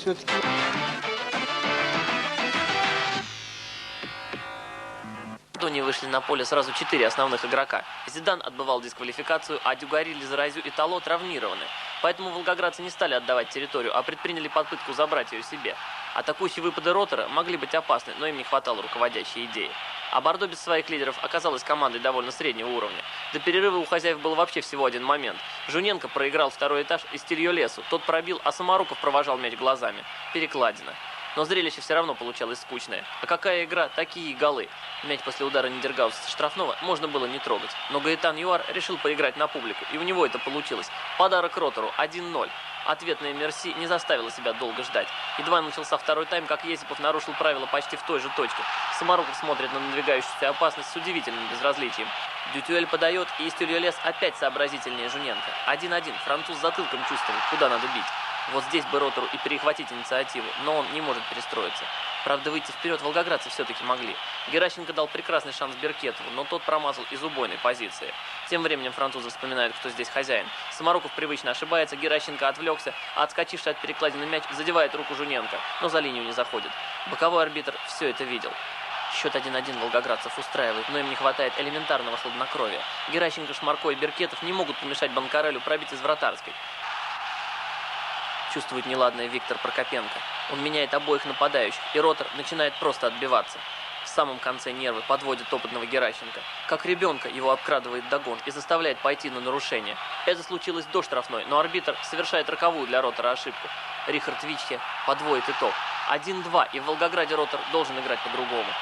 все-таки. Донии вышли на поле сразу четыре основных игрока. Зидан отбывал дисквалификацию, а Дюгари, Лизаразю и Тало травмированы. Поэтому волгоградцы не стали отдавать территорию, а предприняли попытку забрать ее себе. Атакующие выпады ротора могли быть опасны, но им не хватало руководящей идеи. А Бордо без своих лидеров оказалась командой довольно среднего уровня. До перерыва у хозяев был вообще всего один момент. Жуненко проиграл второй этаж и стильё лесу. Тот пробил, а Самаруков провожал мяч глазами. Перекладина. Но зрелище все равно получалось скучное. А какая игра, такие голы. Мяч после удара Нидергауса со штрафного можно было не трогать. Но Гаэтан Юар решил поиграть на публику, и у него это получилось. Подарок Ротору 1-0. Ответная Мерси не заставила себя долго ждать. Едва начался второй тайм, как Есипов нарушил правила почти в той же точке. Самаруков смотрит на надвигающуюся опасность с удивительным безразличием. Дютюэль подает, и Истюльолес опять сообразительнее Жуненко. 1-1. Француз затылком чувствует, куда надо бить. Вот здесь бы Ротору и перехватить инициативу, но он не может перестроиться. Правда, выйти вперед волгоградцы все-таки могли. Геращенко дал прекрасный шанс Беркетову, но тот промазал из убойной позиции. Тем временем французы вспоминают, кто здесь хозяин. Самаруков привычно ошибается, Геращенко отвлекся, а отскочивший от перекладины мяч задевает руку Жуненко, но за линию не заходит. Боковой арбитр все это видел. Счет 1-1 волгоградцев устраивает, но им не хватает элементарного хладнокровия. Геращенко, Шмарко и Беркетов не могут помешать Банкарелю пробить из вратарской. Чувствует неладное Виктор Прокопенко. Он меняет обоих нападающих, и Ротор начинает просто отбиваться. В самом конце нервы подводит опытного Геращенко. Как ребенка его обкрадывает догон и заставляет пойти на нарушение. Это случилось до штрафной, но арбитр совершает роковую для Ротора ошибку. Рихард Вичхе подводит итог. 1-2, и в Волгограде Ротор должен играть по-другому.